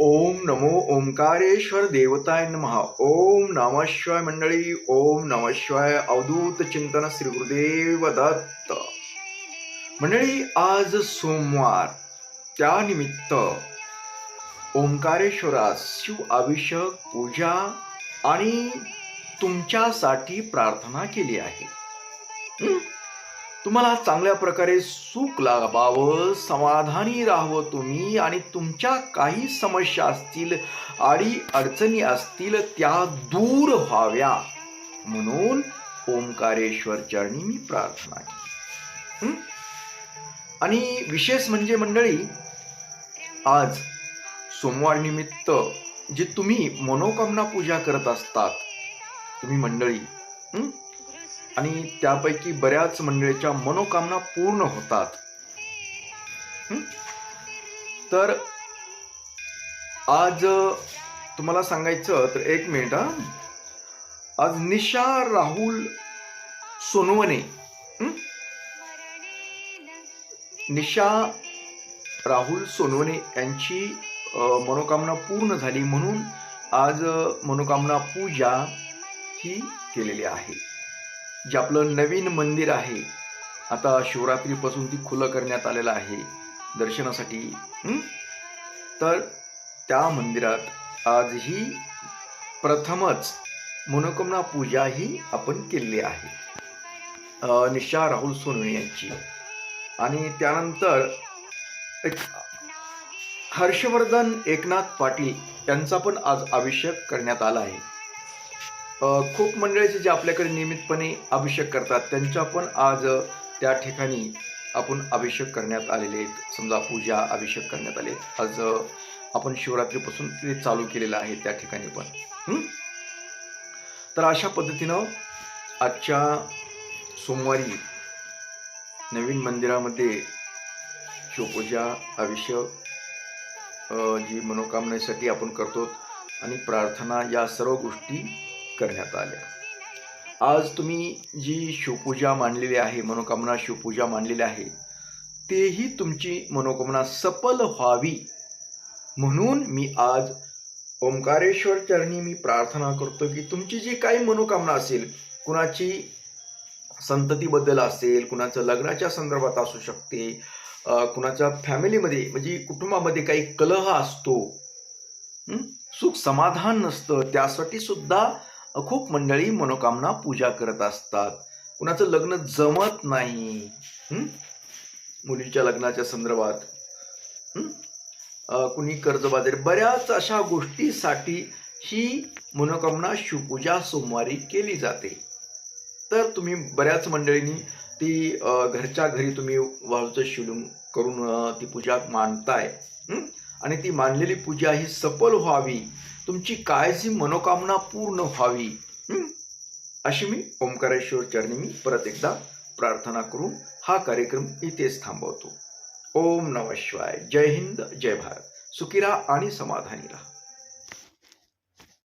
ओम नमो ओंकारेश्वर देवताय महा ओम नमशिवाय मंडळी ओम नमशिवाय अवधूत चिंतन श्री गुरुदेव दत्त. मंडळी आज सोमवार. त्यानिमित्त ओंकारेश्वरास शिव अभिषेक पूजा आणि तुमच्यासाठी प्रार्थना केली आहे. तुम्हाला चांगल्या प्रकारे सुख लाभावं समाधानी राहावं तुम्ही आणि तुमच्या काही समस्या असतील आडी अडचणी असतील त्या दूर व्हाव्या. म्हणून ओंकारेश्वर चरणी मी प्रार्थना केली. आणि विशेष म्हणजे मंडळी आज सोमवार निमित्त जे तुम्ही मनोकामना पूजा करत असतात तुम्ही मंडळी आणि त्यापैकी बऱ्याच मंडळीच्या मनोकामना पूर्ण होतात. तर आज तुम्हाला सांगायचं तर एक मिनिट आज निशा राहुल सोनवणे निशा राहुल सोनवणे यांची मनोकामना पूर्ण झाली म्हणून आज मनोकामना पूजा ही केलेली आहे. जे आपलं नवीन मंदिर आहे आता शिवरात्रीपासून ती खुलं करण्यात आलेलं आहे दर्शनासाठी तर त्या मंदिरात आजही प्रथमच मनोकामना पूजा ही आपण केलेली आहे. निशा राहुल सोनवणे यांची. आणि त्यानंतर एक हर्षवर्धन एकनाथ पाटील यांचा पण आज अभिषेक करण्यात आला आहे. खूप मंडळीचे जे आपल्याकडे नियमितपणे अभिषेक करतात त्यांच्या पण आज त्या ठिकाणी आपण अभिषेक करण्यात आलेले आहेत. समजा पूजा अभिषेक करण्यात आले आहेत. आज आपण शिवरात्रीपासून ते चालू केलेलं आहे त्या ठिकाणी पण तर अशा पद्धतीनं आजच्या सोमवारी नवीन मंदिरामध्ये शिवपूजा अभिषेक जी मनोकामनेसाठी आपण करतो आणि प्रार्थना या सर्व गोष्टी करण्यात आल्या आज तुम्ही जी शिवपूजा मांडलेली आहे मनोकामना शिवपूजा मांडलेली आहे तेही तुमची मनोकामना सफल व्हावी म्हणून मी आज ओंकारेश्वर चरणी मी प्रार्थना करतो की तुमची जी काही मनोकामना असेल कुणाची संततीबद्दल असेल कुणाचं लग्नाच्या संदर्भात असू शकते कुणाच्या फॅमिलीमध्ये म्हणजे कुटुंबामध्ये काही कलह असतो सुख समाधान नसतं त्यासाठी सुद्धा खूप मंडळी मनोकामना पूजा करत असतात. कुणाचं लग्न जमत नाही. मुलीच्या लग्नाच्या संदर्भात. कुणी कर्जबाजारी बऱ्याच अशा गोष्टीसाठी ही मनोकामना शिवपूजा सोमवारी केली जाते. तर तुम्ही बऱ्याच मंडळींनी ती घरच्या घरी तुम्ही वाळूचं शिवलिंग करून ती पूजा मांडताय. आणि ती मांडलेली पूजा ही सफल व्हावी. तुमची काळजी मनोकामना पूर्ण व्हावी. अशी मी ओंकारेश्वर चरणी मी परत एकदा प्रार्थना करून हा कार्यक्रम इथेच थांबवतो. ओम नम शिवाय. जय हिंद जय भारत. सुखी राहा आणि समाधानी राहा.